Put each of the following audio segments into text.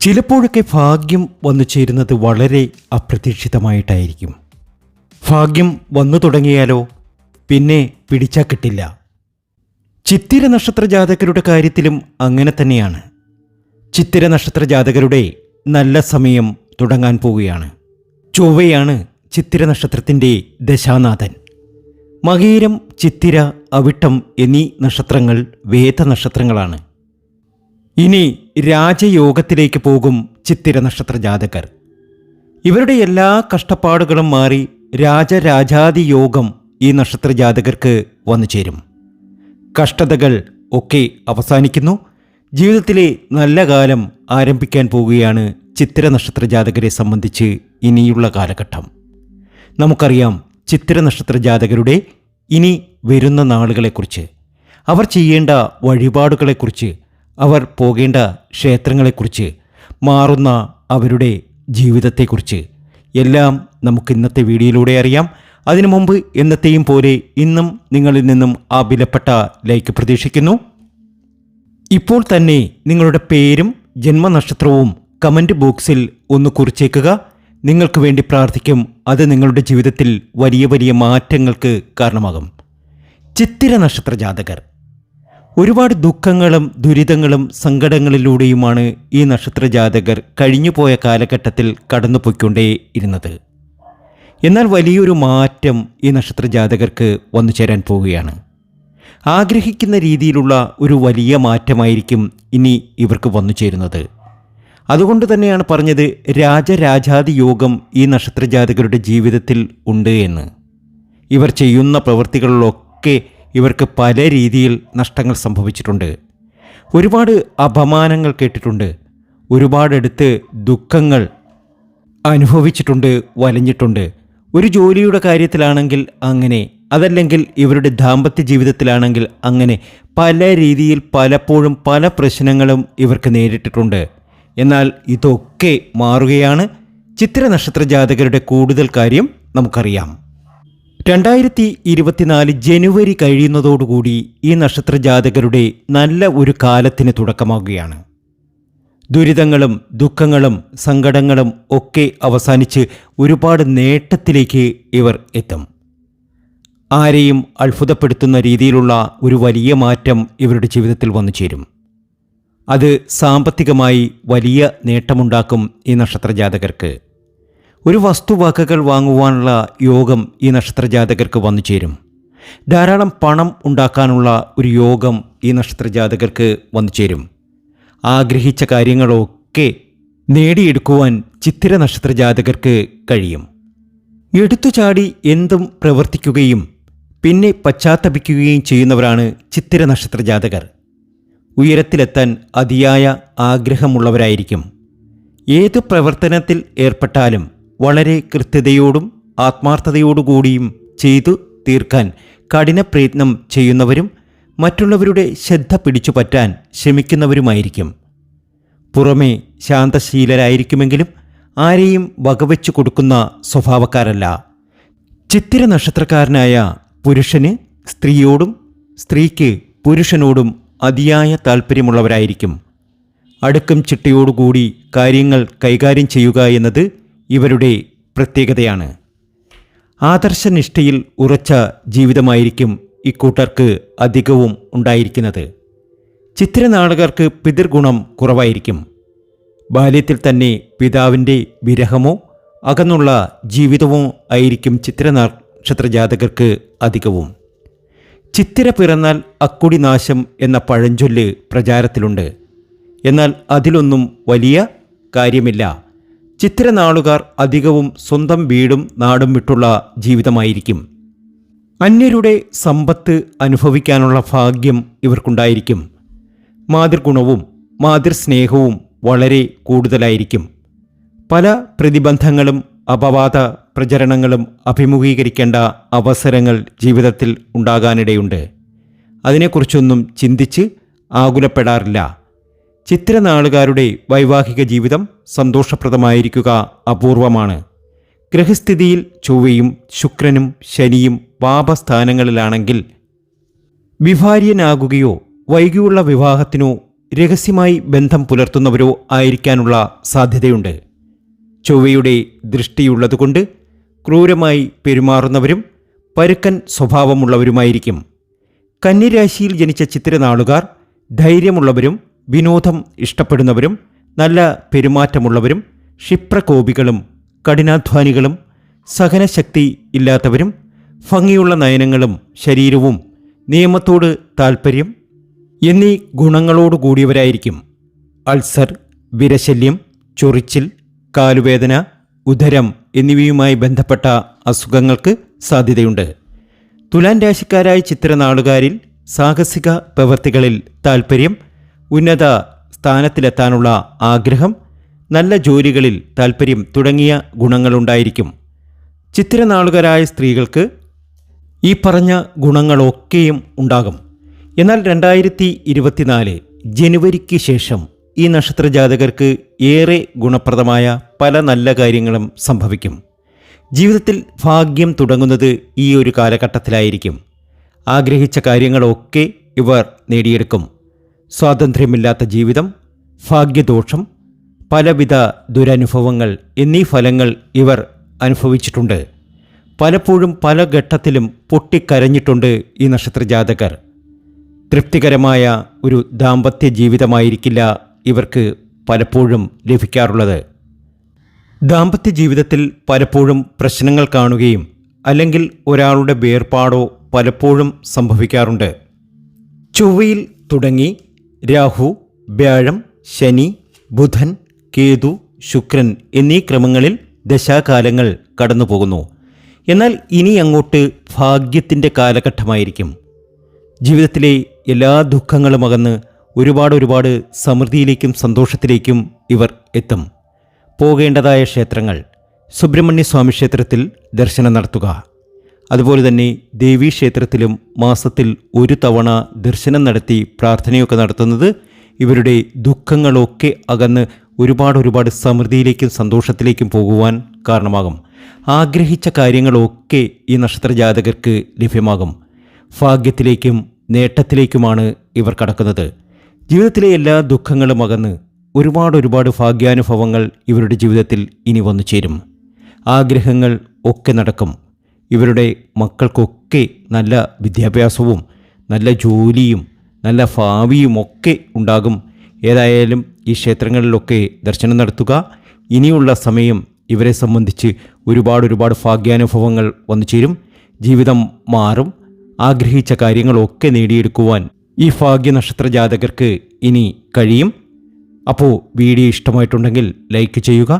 ചിലപ്പോഴൊക്കെ ഭാഗ്യം വന്നു ചേരുന്നത് വളരെ അപ്രതീക്ഷിതമായിട്ടായിരിക്കും. ഭാഗ്യം വന്നു തുടങ്ങിയാലോ പിന്നെ പിടിച്ചാ കിട്ടില്ല. ചിത്തിര നക്ഷത്ര ജാതകരുടെ കാര്യത്തിലും അങ്ങനെ തന്നെയാണ്. ചിത്തിര നക്ഷത്ര ജാതകരുടെ നല്ല സമയം തുടങ്ങാൻ പോവുകയാണ്. ചൊവ്വയാണ് ചിത്തിര നക്ഷത്രത്തിന്റെ ദശാനാഥൻ. മകീരം ചിത്തിര അവിട്ടം എന്നീ നക്ഷത്രങ്ങൾ വേദ നക്ഷത്രങ്ങളാണ് ഇനി രാജയോഗത്തിലേക്ക് പോകും ചിത്തിര നക്ഷത്ര ജാതകർ ഇവരുടെ എല്ലാ കഷ്ടപ്പാടുകളും മാറി രാജരാജാതി യോഗം ഈ നക്ഷത്ര ജാതകർക്ക് വന്നു ചേരും. കഷ്ടതകൾ ഒക്കെ അവസാനിക്കുന്നു. ജീവിതത്തിലെ നല്ല കാലം ആരംഭിക്കാൻ പോവുകയാണ് ചിത്തിര നക്ഷത്ര ജാതകരെ സംബന്ധിച്ച് ഇനിയുള്ള കാലഘട്ടം. നമുക്കറിയാം ചിത്തിര നക്ഷത്ര ജാതകരുടെ ഇനി വരുന്ന നാളുകളെക്കുറിച്ച്. അവർ ചെയ്യേണ്ട വഴിപാടുകളെക്കുറിച്ച് അവർ പോകേണ്ട ക്ഷേത്രങ്ങളെക്കുറിച്ച് മാറുന്ന അവരുടെ ജീവിതത്തെക്കുറിച്ച്. എല്ലാം നമുക്ക് ഇന്നത്തെ വീഡിയോയിലൂടെ അറിയാം. അതിനു മുമ്പ് എന്നത്തെയും പോലെ ഇന്നും നിങ്ങളിൽ നിന്നും ആ വിലപ്പെട്ട ലൈക്ക് പ്രതീക്ഷിക്കുന്നു. ഇപ്പോൾ തന്നെ നിങ്ങളുടെ പേരും ജന്മനക്ഷത്രവും കമന്റ് ബോക്സിൽ ഒന്ന് കുറിച്ചേക്കുക. നിങ്ങൾക്ക് വേണ്ടി പ്രാർത്ഥിക്കും. അത് നിങ്ങളുടെ ജീവിതത്തിൽ വലിയ വലിയ മാറ്റങ്ങൾക്ക് കാരണമാകും. ചിത്തിര നക്ഷത്ര ജാതകർ. ഒരുപാട് ദുഃഖങ്ങളും ദുരിതങ്ങളും സങ്കടങ്ങളിലൂടെയുമാണ് ഈ നക്ഷത്ര ജാതകർ കഴിഞ്ഞുപോയ കാലഘട്ടത്തിൽ കടന്നുപോയിക്കൊണ്ടേ ഇരുന്നത്. എന്നാൽ വലിയൊരു മാറ്റം ഈ നക്ഷത്ര ജാതകർക്ക് വന്നു ചേരാൻ പോവുകയാണ്. ആഗ്രഹിക്കുന്ന രീതിയിലുള്ള ഒരു വലിയ മാറ്റമായിരിക്കും ഇനി ഇവർക്ക് വന്നു ചേരുന്നത്. അതുകൊണ്ട് തന്നെയാണ് പറഞ്ഞത് രാജരാജാതി യോഗം ഈ നക്ഷത്ര ജാതകരുടെ ജീവിതത്തിൽ ഉണ്ട് എന്ന്. ഇവർ ചെയ്യുന്ന പ്രവൃത്തികളിലൊക്കെ ഇവർക്ക് പല രീതിയിൽ നഷ്ടങ്ങൾ സംഭവിച്ചിട്ടുണ്ട്. ഒരുപാട് അപമാനങ്ങൾ കേട്ടിട്ടുണ്ട്. ഒരുപാടെടുത്ത് ദുഃഖങ്ങൾ അനുഭവിച്ചിട്ടുണ്ട് വലഞ്ഞിട്ടുണ്ട്. ഒരു ജോലിയുടെ കാര്യത്തിലാണെങ്കിൽ അങ്ങനെ അതല്ലെങ്കിൽ ഇവരുടെ ദാമ്പത്യ ജീവിതത്തിലാണെങ്കിൽ അങ്ങനെ പല രീതിയിൽ പലപ്പോഴും പല പ്രശ്നങ്ങളും ഇവർക്ക് നേരിട്ടിട്ടുണ്ട്. എന്നാൽ ഇതൊക്കെ മാറുകയാണ്. ചിത്ര നക്ഷത്ര ജാതകരുടെ കൂടുതൽ കാര്യം നമുക്കറിയാം. രണ്ടായിരത്തി ഇരുപത്തിനാല് ജനുവരി കഴിയുന്നതോടുകൂടി ഈ നക്ഷത്ര ജാതകരുടെ നല്ല ഒരു കാലത്തിന് തുടക്കമാകുകയാണ്. ദുരിതങ്ങളും ദുഃഖങ്ങളും സങ്കടങ്ങളും ഒക്കെ അവസാനിച്ച് ഒരുപാട് നേട്ടത്തിലേക്ക് ഇവർ എത്തും. ആരെയും അത്ഭുതപ്പെടുത്തുന്ന രീതിയിലുള്ള ഒരു വലിയ മാറ്റം ഇവരുടെ ജീവിതത്തിൽ വന്നു ചേരും. അത് സാമ്പത്തികമായി വലിയ നേട്ടമുണ്ടാക്കും ഈ നക്ഷത്ര ജാതകർക്ക് ഒരു വസ്തുവാക്കുകൾ വാങ്ങുവാനുള്ള യോഗം ഈ നക്ഷത്രജാതകർക്ക് വന്നു ചേരും. ധാരാളം പണം ഉണ്ടാക്കാനുള്ള ഒരു യോഗം ഈ നക്ഷത്രജാതകർക്ക് വന്നു ചേരും. ആഗ്രഹിച്ച കാര്യങ്ങളൊക്കെ നേടിയെടുക്കുവാൻ ചിത്തിര നക്ഷത്ര ജാതകർക്ക് കഴിയും. എടുത്തുചാടി എന്തും പ്രവർത്തിക്കുകയും പിന്നെ പശ്ചാത്തപിക്കുകയും ചെയ്യുന്നവരാണ് ചിത്തിര നക്ഷത്രജാതകർ. ഉയരത്തിലെത്താൻ അതിയായ ആഗ്രഹമുള്ളവരായിരിക്കും. ഏതു പ്രവർത്തനത്തിൽ ഏർപ്പെട്ടാലും വളരെ കൃത്യതയോടും ആത്മാർത്ഥതയോടുകൂടിയും ചെയ്തു തീർക്കാൻ കഠിന പ്രയത്നം ചെയ്യുന്നവരും മറ്റുള്ളവരുടെ ശ്രദ്ധ പിടിച്ചു പറ്റാൻ ശ്രമിക്കുന്നവരുമായിരിക്കും. പുറമേ ശാന്തശീലരായിരിക്കുമെങ്കിലും ആരെയും വകവെച്ചു കൊടുക്കുന്ന സ്വഭാവക്കാരല്ല. ചിത്തിര നക്ഷത്രക്കാരനായ പുരുഷന് സ്ത്രീയോടും സ്ത്രീക്ക് പുരുഷനോടും അതിയായ താല്പര്യമുള്ളവരായിരിക്കും അടുക്കും ചിട്ടയോടുകൂടി കാര്യങ്ങൾ കൈകാര്യം ചെയ്യുക എന്നത് ഇവരുടെ പ്രത്യേകതയാണ്. ആദർശനിഷ്ഠയിൽ ഉറച്ച ജീവിതമായിരിക്കും ഇക്കൂട്ടർക്ക് അധികവും ഉണ്ടായിരിക്കുന്നത്. ചിത്രനാടകർക്ക് പിതൃഗുണം കുറവായിരിക്കും. ബാല്യത്തിൽ തന്നെ പിതാവിന്റെ വിരഹമോ അകന്നുള്ള ജീവിതമോ ആയിരിക്കും ചിത്രനക്ഷത്ര ജാതകർക്ക് അധികവും. ചിത്തിര പിറന്നാൽ അക്കുടി നാശം എന്ന പഴഞ്ചൊല്ല് പ്രചാരത്തിലുണ്ട്. എന്നാൽ അതിലൊന്നും വലിയ കാര്യമില്ല. ചിത്തിരനാളുകാർ അധികവും സ്വന്തം വീടും നാടും വിട്ടുള്ള ജീവിതമായിരിക്കും. അന്യരുടെ സമ്പത്ത് അനുഭവിക്കാനുള്ള ഭാഗ്യം ഇവർക്കുണ്ടായിരിക്കും. മാതൃഗുണവും മാതൃസ്നേഹവും വളരെ കൂടുതലായിരിക്കും. പല പ്രതിബന്ധങ്ങളും അപവാദ പ്രചരണങ്ങളും അഭിമുഖീകരിക്കേണ്ട അവസരങ്ങൾ ജീവിതത്തിൽ ഉണ്ടാകാനിടയുണ്ട്. അതിനെക്കുറിച്ചൊന്നും ചിന്തിച്ച് ആകുലപ്പെടാറില്ല. ചിത്രനാളുകാരുടെ വൈവാഹിക ജീവിതം സന്തോഷപ്രദമായിരിക്കുക അപൂർവമാണ്. ഗ്രഹസ്ഥിതിയിൽ ചൊവ്വയും ശുക്രനും ശനിയും പാപസ്ഥാനങ്ങളിലാണെങ്കിൽ വിഭാര്യനാകുകയോ വൈകിയുള്ള വിവാഹത്തിനോ രഹസ്യമായി ബന്ധം പുലർത്തുന്നവരോ ആയിരിക്കാനുള്ള സാധ്യതയുണ്ട്. ചൊവ്വയുടെ ദൃഷ്ടിയുള്ളതുകൊണ്ട് ക്രൂരമായി പെരുമാറുന്നവരും പരുക്കൻ സ്വഭാവമുള്ളവരുമായിരിക്കും. കന്നിരാശിയിൽ ജനിച്ച ചിത്രനാളുകാർ ധൈര്യമുള്ളവരും വിനോദം ഇഷ്ടപ്പെടുന്നവരും നല്ല പെരുമാറ്റമുള്ളവരും ക്ഷിപ്രകോപികളും കഠിനാധ്വാനികളും സഹനശക്തി ഇല്ലാത്തവരും ഭംഗിയുള്ള നയനങ്ങളും ശരീരവും നിയമത്തോട് താൽപ്പര്യം എന്നീ ഗുണങ്ങളോടുകൂടിയവരായിരിക്കും അൾസർ വിരശല്യം ചൊറിച്ചിൽ കാലുവേദന ഉദരം എന്നിവയുമായി ബന്ധപ്പെട്ട അസുഖങ്ങൾക്ക് സാധ്യതയുണ്ട്. തുലാൻ രാശിക്കാരായ ചിത്രനാളുകാരിൽ സാഹസിക പ്രവൃത്തികളിൽ താൽപ്പര്യം ഉന്നത സ്ഥാനത്തിലെത്താനുള്ള ആഗ്രഹം നല്ല ജോലികളിൽ താൽപ്പര്യം തുടങ്ങിയ ഗുണങ്ങളുണ്ടായിരിക്കും. ചിത്തിരനാളുകരായ സ്ത്രീകൾക്ക് ഈ പറഞ്ഞ ഗുണങ്ങളൊക്കെയും ഉണ്ടാകും. എന്നാൽ രണ്ടായിരത്തി ഇരുപത്തിനാല് ജനുവരിക്ക് ശേഷം ഈ നക്ഷത്ര ജാതകർക്ക് ഏറെ ഗുണപ്രദമായ പല നല്ല കാര്യങ്ങളും സംഭവിക്കും. ജീവിതത്തിൽ ഭാഗ്യം തുടങ്ങുന്നത് ഈ ഒരു കാലഘട്ടത്തിലായിരിക്കും. ആഗ്രഹിച്ച കാര്യങ്ങളൊക്കെ ഇവർ നേടിയെടുക്കും. സ്വാതന്ത്ര്യമില്ലാത്ത ജീവിതം ഭാഗ്യദോഷം പലവിധ ദുരനുഭവങ്ങൾ എന്നീ ഫലങ്ങൾ ഇവർ അനുഭവിച്ചിട്ടുണ്ട്. പലപ്പോഴും പല ഘട്ടത്തിലും പൊട്ടിക്കരഞ്ഞിട്ടുണ്ട് ഈ നക്ഷത്ര ജാതകർ തൃപ്തികരമായ ഒരു ദാമ്പത്യ ജീവിതമായിരിക്കില്ല ഇവർക്ക് പലപ്പോഴും ലഭിക്കാറുള്ളത്. ദാമ്പത്യ ജീവിതത്തിൽ പലപ്പോഴും പ്രശ്നങ്ങൾ കാണുകയും അല്ലെങ്കിൽ ഒരാളുടെ വേർപാടോ പലപ്പോഴും സംഭവിക്കാറുണ്ട്. ചൊവ്വയിൽ തുടങ്ങി രാഹു വ്യാഴം ശനി ബുധൻ കേതു ശുക്രൻ എന്നീ ക്രമങ്ങളിൽ ദശാകാലങ്ങൾ കടന്നുപോകുന്നു. എന്നാൽ ഇനി അങ്ങോട്ട് ഭാഗ്യത്തിന്റെ കാലഘട്ടമായിരിക്കും. ജീവിതത്തിലെ എല്ലാ ദുഃഖങ്ങളും അകന്ന് ഒരുപാട് ഒരുപാട് സമൃദ്ധിയിലേക്കും സന്തോഷത്തിലേക്കും ഇവർ എത്തും. പോകേണ്ടതായ ക്ഷേത്രങ്ങൾ സുബ്രഹ്മണ്യ സ്വാമി ക്ഷേത്രത്തിൽ ദർശനം നടത്തുക. അതുപോലെ തന്നെ ദേവീ ക്ഷേത്രത്തിലും മാസത്തിൽ ഒരു തവണ ദർശനം നടത്തി പ്രാർത്ഥനയൊക്കെ നടത്തുന്നത് ഇവരുടെ ദുഃഖങ്ങളൊക്കെ അകന്ന് ഒരുപാട് ഒരുപാട് സമൃദ്ധിയിലേക്കും സന്തോഷത്തിലേക്കും പോകുവാൻ കാരണമാകും. ആഗ്രഹിച്ച കാര്യങ്ങളൊക്കെ ഈ നക്ഷത്ര ജാതകർക്ക് ലഭ്യമാകും. ഭാഗ്യത്തിലേക്കും നേട്ടത്തിലേക്കുമാണ് ഇവർ കടക്കുന്നത്. ജീവിതത്തിലെ എല്ലാ ദുഃഖങ്ങളും അകന്ന് ഒരുപാട് ഒരുപാട് ഭാഗ്യാനുഭവങ്ങൾ ഇവരുടെ ജീവിതത്തിൽ ഇനി വന്നു ചേരും. ആഗ്രഹങ്ങൾ ഒക്കെ നടക്കും. ഇവരുടെ മക്കൾക്കൊക്കെ നല്ല വിദ്യാഭ്യാസവും നല്ല ജോലിയും നല്ല ഭാവിയും ഒക്കെ ഉണ്ടാകും. ഏതായാലും ഈ ക്ഷേത്രങ്ങളിലൊക്കെ ദർശനം നടത്തുക. ഇനിയുള്ള സമയം ഇവരെ സംബന്ധിച്ച് ഒരുപാട് ഒരുപാട് ഭാഗ്യാനുഭവങ്ങൾ വന്നു ചേരും. ജീവിതം മാറും. ആഗ്രഹിച്ച കാര്യങ്ങളൊക്കെ നേടിയെടുക്കുവാൻ ഈ ഭാഗ്യ നക്ഷത്ര ജാതകർക്ക് ഇനി കഴിയും. അപ്പോൾ വീഡിയോ ഇഷ്ടമായിട്ടുണ്ടെങ്കിൽ ലൈക്ക് ചെയ്യുക.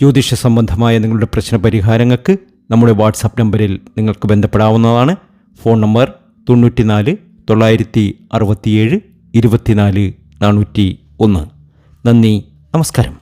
ജ്യോതിഷ സംബന്ധമായ നിങ്ങളുടെ പ്രശ്ന പരിഹാരങ്ങൾക്ക് നമ്മുടെ വാട്സാപ്പ് നമ്പറിൽ നിങ്ങൾക്ക് ബന്ധപ്പെടാവുന്നതാണ്. ഫോൺ നമ്പർ തൊണ്ണൂറ്റിനാല് തൊള്ളായിരത്തി അറുപത്തിയേഴ് ഇരുപത്തിനാല് നാനൂറ്റി ഒന്ന്. നന്ദി നമസ്കാരം.